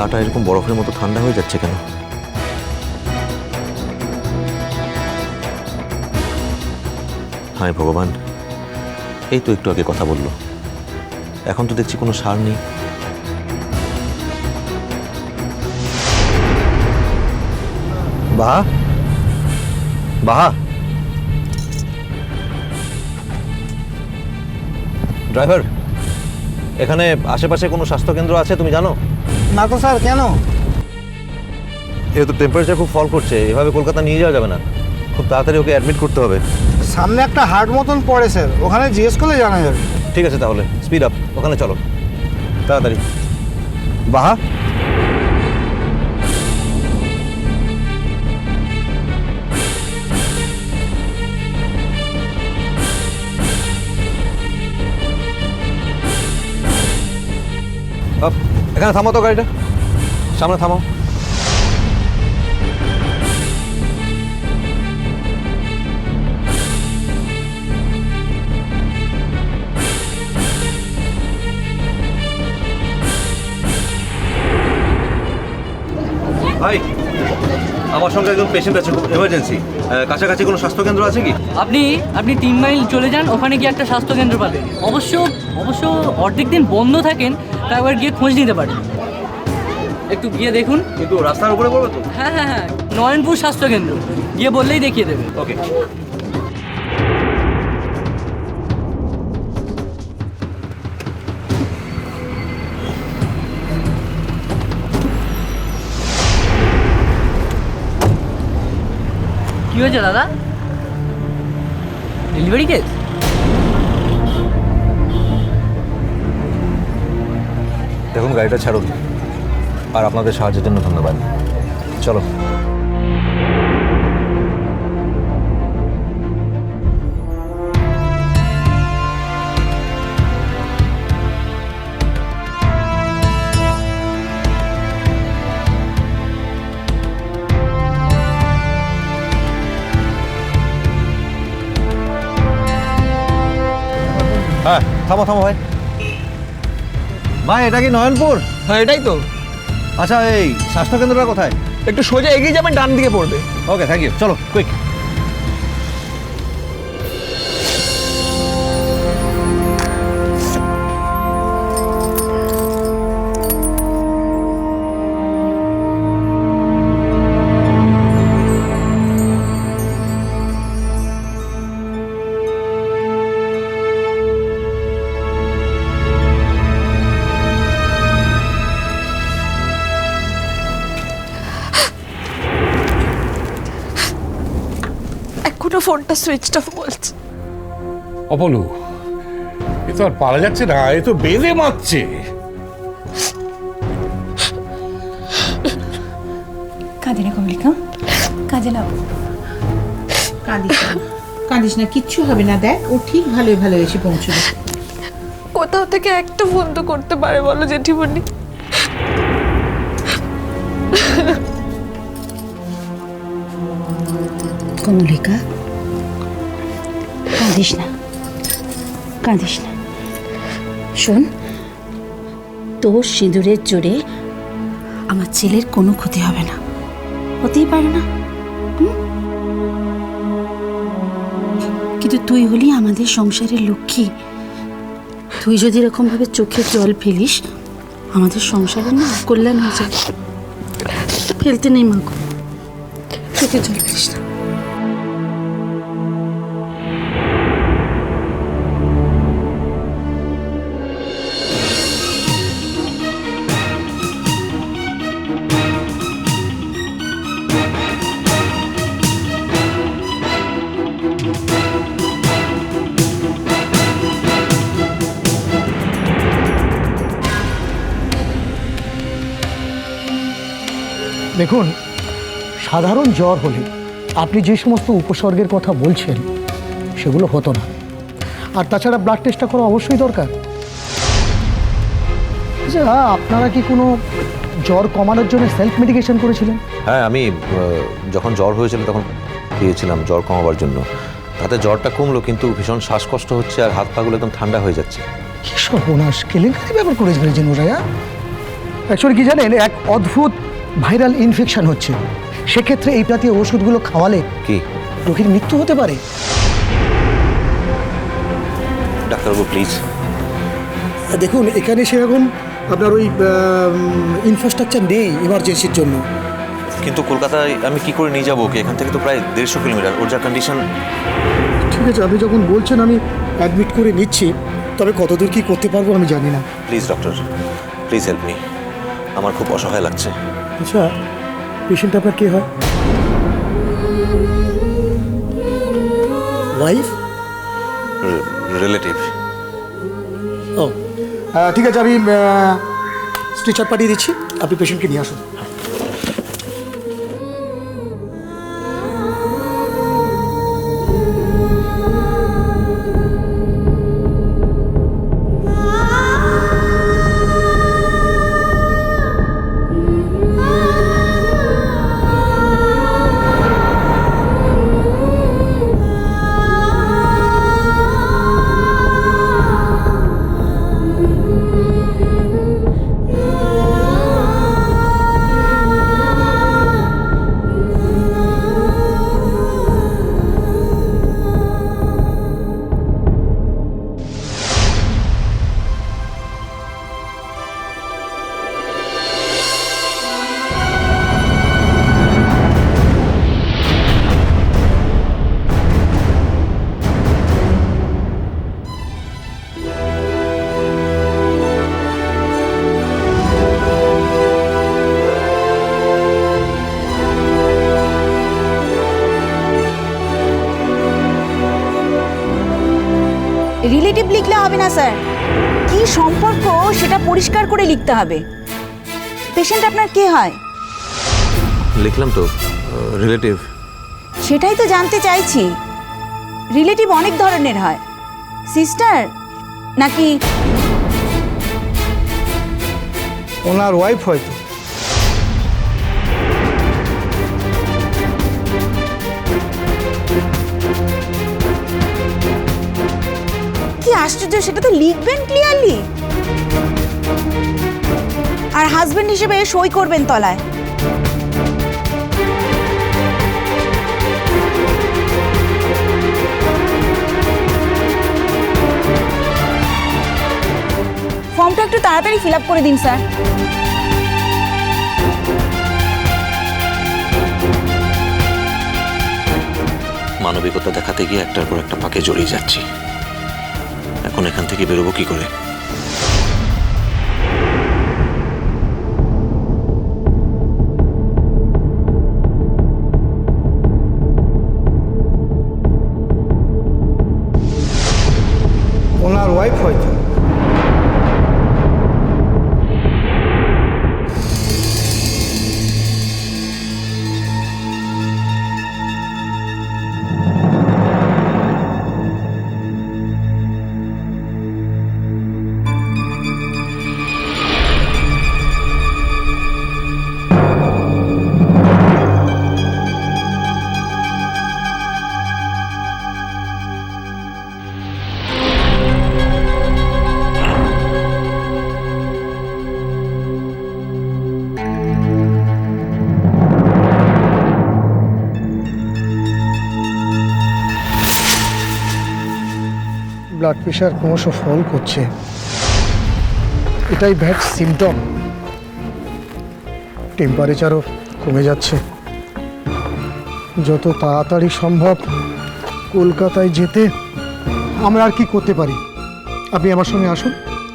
গাটা এরকম বরফের মতো ঠান্ডা হয়ে যাচ্ছে কেন? হায় ভগবান, এই তো একটু আগে কথা বলল। এখন তো দেখছি কোনো সার নেই। বাহা বাহা। ড্রাইভার, এখানে আশেপাশে কোনো স্বাস্থ্যকেন্দ্র আছে তুমি জানো? না তো স্যার কেন? যেহেতু টেম্পারেচার খুব ফল করছে এভাবে কলকাতা নিয়ে যাওয়া যাবে না। খুব তাড়াতাড়ি ওকে অ্যাডমিট করতে হবে। সামনে একটা হার্ট মতন পড়ে স্যার ওখানে জিজ্ঞেস করলে জানা যাবে। ঠিক আছে তাহলে স্পিড আপ ওখানে চলো। তাড়াতাড়ি। বাহা। আপ, এখানে থামো তো গাড়িটা। সামনে থামো। ভাই আমার সঙ্গে একজন পেশেন্ট আছে খুব এমার্জেন্সি কাছাকাছি কোনো স্বাস্থ্যকেন্দ্র আছে কি? আপনি আপনি তিন মাইল চলে যান ওখানে গিয়ে একটা স্বাস্থ্যকেন্দ্র পাবেন। অবশ্য অবশ্য অর্ধেক দিন বন্ধ থাকেন তা একবার গিয়ে খোঁজ নিতে পারেন। একটু গিয়ে দেখুন। কিন্তু রাস্তার উপরে পড়বে তো? হ্যাঁ হ্যাঁ হ্যাঁ। নয়নপুর স্বাস্থ্যকেন্দ্র। গিয়ে বললেই দেখিয়ে দেবে। ওকে হয়েছে দাদা? ডেলিভারি কেস দেখুন গাড়িটা ছাড়ুন। আর আপনাদের সাহায্যের জন্য ধন্যবাদ। চলো। থামো থামো ভাই ভাই এটা কি নয়নপুর? হ্যাঁ এটাই তো। আচ্ছা এই স্বাস্থ্যকেন্দ্রটা কোথায়? একটু সোজা এগিয়ে যাবেন ডান দিকে পড়বে। ওকে থ্যাংক ইউ চলো কুইক এখনও ফোনটা সুইচ অফ বলছে। অপলু এ তো আর পারা যাচ্ছে না এ তো বেঁধে মারছে। কাঁদে না কমলিকা কাঁদে না। কাঁদিস না কাঁদিস না কিচ্ছু হবে না দেখ ও ঠিক ভালোই ভালো এসে পৌঁছবে কোথাও থেকে একটা ফোন তো করতে পারে বলো জেঠিমণি। কমলিকা কাঁদিস না কাঁদিস না। শোন, তোর সিঁদুরের জোরে আমার ছেলের কোনো ক্ষতি হবে না। হতেই পারে না কিন্তু তুই হলি আমাদের সংসারের লক্ষ্মী। তুই যদি এরকমভাবে চোখে জল ফেলিস, আমাদের সংসারের না কল্যাণ হয়ে যাবে। ফেলতে নেই মাগো চোখে জল ফেলিস না। দেখুন সাধারণ জ্বর হলে আপনি যে সমস্ত উপসর্গের কথা বলছেন সেগুলো হতো না। আর তাছাড়া ব্লাড টেস্টটা করা অবশ্যই দরকার। আচ্ছা আপনারা কি কোনো জ্বর কমানোর জন্য সেলফ মেডিকেশন করেছিলেন? হ্যাঁ আমি যখন জ্বর হয়েছিল তখন দিয়েছিলাম জ্বর কমাবার জন্য। তাতে জ্বরটা কমলো কিন্তু ভীষণ শ্বাসকষ্ট হচ্ছে আর হাত পাগুলো একদম ঠান্ডা হয়ে যাচ্ছে। কি সর্বনাশ কেলেঙ্কারি ব্যাপার করেছিলেন জিনু রায়া অ্যাকচুয়ালি কি জানেন এক অদ্ভুত ভাইরাল ইনফেকশন হচ্ছে। সেক্ষেত্রে এই জাতীয় ওষুধগুলো খাওয়ালে কি? রোগীর মৃত্যু হতে পারে। ডাক্তারবাবু প্লিজ দেখুন এখানে সেরকম আপনার ওই ইনফ্রাস্ট্রাকচার নেই ইমার্জেন্সির জন্য। কিন্তু কলকাতায় আমি কি করে নিয়ে যাব ওকে? এখান থেকে তো প্রায় দেড়শো কিলোমিটার। ওর যা কন্ডিশন ঠিক আছে আপনি যখন বলছেন আমি অ্যাডমিট করে নিচ্ছি তবে কতদূর কি করতে পারব আমি জানি না। Please doctor please help me আমার খুব অসহায় লাগছে। আচ্ছা পেশেন্ট আপনার কে হয়? ওয়াইফ রিলেটিভ ও। ঠিক আছে আমি স্ট্রেচার পাঠিয়ে দিচ্ছি। আপনি পেশেন্টকে নিয়ে আসুন। রিলেটিভ লিখলে হবে না স্যার। কি সম্পর্ক সেটা পরিষ্কার করে লিখতে হবে। পেশেন্ট আপনার কে হয়? লিখলাম তো রিলেটিভ সেটাই তো জানতে চাইছি। রিলেটিভ অনেক ধরনের হয়। সিস্টার নাকি ওনার ওয়াইফ হয়তো। আশ্চর্য সেটা তো লিখবেন ক্লিয়ারলি আর হাজবেন্ড হিসেবে সই করবেন তলায়? ফর্মটা একটু তাড়াতাড়ি ফিল আপ করে দিন, স্যার। মানবিকতা দেখাতে গিয়ে একটার পর একটা পাকে জড়িয়ে যাচ্ছি। এখন এখান থেকে বেরোবো কি করে? ব্লাড প্রেশার ক্রমশ ফল করছে। এটাই ভ্যাট সিমটম টেম্পারেচারও কমে যাচ্ছে। যত তাড়াতাড়ি সম্ভব কলকাতায় যেতে আমরা আর কি করতে পারি? আপনি আমার সঙ্গে আসুন।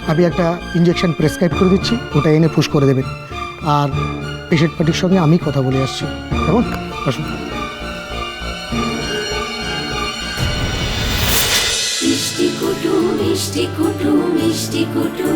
আমি একটা ইঞ্জেকশন প্রেসক্রাইব করে দিচ্ছি, ওটা এনে পুশ করে দেবেন। আর পেশেন্ট পার্টির সঙ্গে আমি কথা বলে আসছি। কেমন? আসুন। কুটু মিষ্টি কুটু মিষ্টি কুটু।